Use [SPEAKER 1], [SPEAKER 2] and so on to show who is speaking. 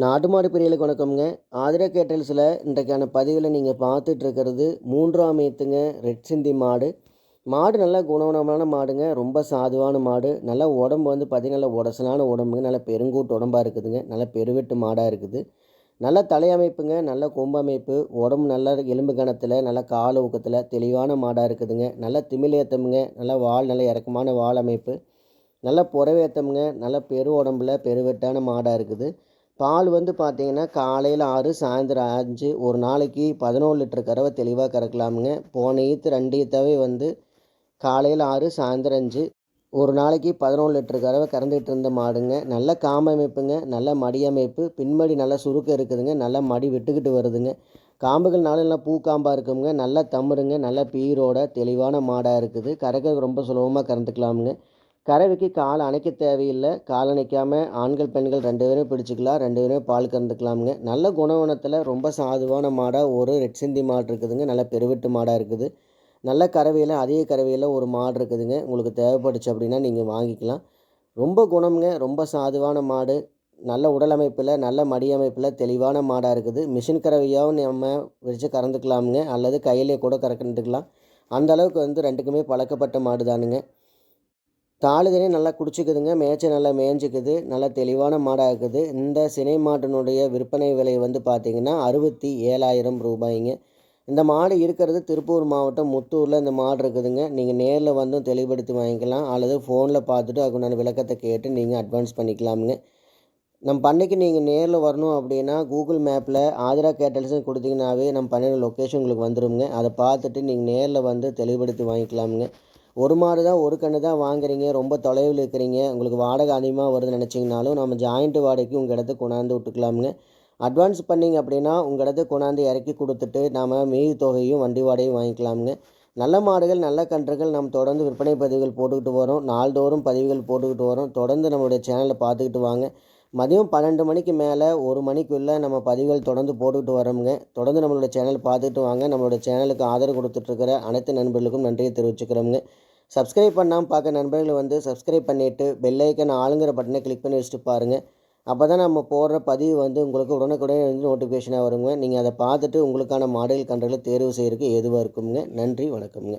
[SPEAKER 1] நாட்டு மாடு பிரியலுக்கு வணக்கம்ங்க. ஆதிரா கேட்டல்ஸில் இன்றைக்கான பதிவில் நீங்கள் பார்த்துட்டு இருக்கிறது மூன்றாம் ஏத்துங்க ரெட் சிந்தி மாடு. மாடு நல்லா குணவனமான மாடுங்க. ரொம்ப சாதுவான மாடு. நல்லா உடம்பு வந்து பார்த்திங்கன்னா நல்லா உடசலான உடம்புங்க. நல்லா பெருங்கூட்டு உடம்பாக இருக்குதுங்க. நல்லா பெருவெட்டு மாடாக இருக்குது. நல்ல தலையமைப்புங்க. நல்ல கொம்பு அமைப்பு உடம்பு நல்லா எலும்பு கணத்தில் நல்லா கால் ஊக்கத்தில் தெளிவான மாடாக இருக்குதுங்க. நல்லா திமிலேத்தமுங்க. நல்லா வால் நல்ல இறக்கமான வால் அமைப்பு. நல்ல புறவேத்தமுங்க. நல்ல பெரு உடம்புல பெருவெட்டான மாடாக இருக்குது. பால் வந்து பார்த்திங்கன்னா காலையில் ஆறு சாயந்தரம் அஞ்சு ஒரு நாளைக்கு பதினோரு லிட்டர் கறவை தெளிவாக கறக்கலாமுங்க. போன ஈத்து ரெண்டு ஈத்தாவே வந்து காலையில் ஆறு சாயந்தரம் அஞ்சு ஒரு நாளைக்கு பதினொன்று லிட்டர் கறவை கறந்துகிட்டு இருந்த மாடுங்க. நல்ல காமமைப்புங்க அமைப்புங்க நல்ல மடி அமைப்பு பின்மடி நல்லா சுருக்கம் இருக்குதுங்க நல்லா மடி விட்டுக்கிட்டு வருதுங்க. காம்புகள் நல்லா பூக்காம்பாக இருக்குங்க நல்லா தம்முருங்க நல்ல பீரோட தெளிவான மாடாக இருக்குது. கறக்க ரொம்ப சுலபமாக கறந்துக்கலாமுங்க. கறவைக்கு கால் அணைக்க தேவையில்லை. கால் அணைக்காமல் ஆண்கள் பெண்கள் ரெண்டு பேரும் பிடிச்சிக்கலாம் ரெண்டு பேரும் பால் கறந்துக்கலாமுங்க. நல்ல குணவனத்தில் ரொம்ப சாதுவான மாடாக ஒரு ரெட் சிந்தி மாடு இருக்குதுங்க. நல்ல பெருவெட்டு மாடாக இருக்குது. நல்ல கறவையில் அதிக கறவையில் ஒரு மாடு இருக்குதுங்க. உங்களுக்கு தேவைப்படுச்சு அப்படின்னா நீங்கள் வாங்கிக்கலாம். ரொம்ப குணம்ங்க. ரொம்ப சாதுவான மாடு. நல்ல உடல் அமைப்பில் நல்ல மடி அமைப்பில் தெளிவான மாடாக இருக்குது. மிஷின் கறவையாகவும் நம்ம விரித்து கறந்துக்கலாமுங்க. அல்லது கையிலே கூட கறந்துக்கலாம் அந்த அளவுக்கு வந்து ரெண்டுக்குமே பழக்கப்பட்ட மாடு தானுங்க தாளுதனே நல்லா குடிச்சிக்குதுங்க. மேய்ச்ச நல்லா மேய்ஞ்சிக்குது. நல்லா தெளிவான மாடாக இருக்குது இந்த சினை மாட்டினுடைய விற்பனை விலை வந்து பார்த்திங்கன்னா அறுபத்தி ஏழாயிரம் ரூபாய்ங்க. இந்த மாடு இருக்கிறது திருப்பூர் மாவட்டம் முத்தூரில் இந்த மாடு இருக்குதுங்க. நீங்கள் நேரில் வந்தும் தெளிவுபடுத்தி வாங்கிக்கலாம். அல்லது ஃபோனில் பார்த்துட்டு அதுக்குண்டான விளக்கத்தை கேட்டு நீங்கள் அட்வான்ஸ் பண்ணிக்கலாமுங்க. நம்ம பண்ணைக்கு நீங்கள் நேரில் வரணும் அப்படின்னா கூகுள் மேப்பில் ஆதிரா கேட்டல்ஸ்னு கொடுத்தீங்கன்னாவே நம்ம பண்ணையோட லொக்கேஷன் உங்களுக்கு வந்துடுங்க அதை பார்த்துட்டு நீங்கள் நேரில் வந்து தெளிவுபடுத்தி வாங்கிக்கலாமுங்க. ஒரு மாடு தான் ஒரு கன்று தான் வாங்குறீங்க ரொம்ப தொலைவில் இருக்கிறீங்க உங்களுக்கு வாடகை அதிகமாக வருதுன்னு நினச்சிங்கனாலும் நம்ம ஜாயிண்ட்டு வாடகைக்கு உங்கள் இடத்துக்கு கொண்டாந்து விட்டுக்கலாமுங்க. அட்வான்ஸ் பண்ணிங்க அப்படின்னா உங்கள் இடத்துக்கு கொண்டாந்து இறக்கி கொடுத்துட்டு நாம் மீதி தொகையும் வண்டி வாடகையும் வாங்கிக்கலாமுங்க. நல்ல மாடுகள் நல்ல கன்றுகள் நம்ம தொடர்ந்து விற்பனை பதிவுகள் போட்டுக்கிட்டு வரோம். நாள்தோறும் பதிவுகள் போட்டுக்கிட்டு வரோம். தொடர்ந்து நம்மளுடைய சேனலை பார்த்துக்கிட்டு வாங்க. மதியம் பன்னெண்டு மணிக்கு மேலே ஒரு மணிக்குள்ளே நம்ம பதிவுகள் தொடர்ந்து போட்டுக்கிட்டு வரோமுங்க. தொடர்ந்து நம்மளோட சேனல் பார்த்துக்கிட்டு வாங்க. நம்மளோட சேனலுக்கு ஆதரவு கொடுத்துட்ருக்கிற அனைத்து நண்பர்களுக்கும் நன்றியை தெரிவிச்சுக்கிறோமுங்க. சப்ஸ்கிரைப் பண்ணாமல் பார்க்க நண்பர்கள் வந்து சப்ஸ்கிரைப் பண்ணிவிட்டு பெல்லைக்கன் ஆளுங்கிற பட்டனை கிளிக் பண்ணி வச்சுட்டு பாருங்கள் அப்போ தான் நம்ம போடுற பதிவு வந்து உங்களுக்கு உடனுக்குடனே வந்து நோட்டிஃபிகேஷனாக வருங்க. நீங்கள் அதை பார்த்துட்டு உங்களுக்கான மாடல் கன்றுகளை தேர்வு செய்கிறதுக்கு எதுவாக இருக்குங்க நன்றி வணக்கம்ங்க.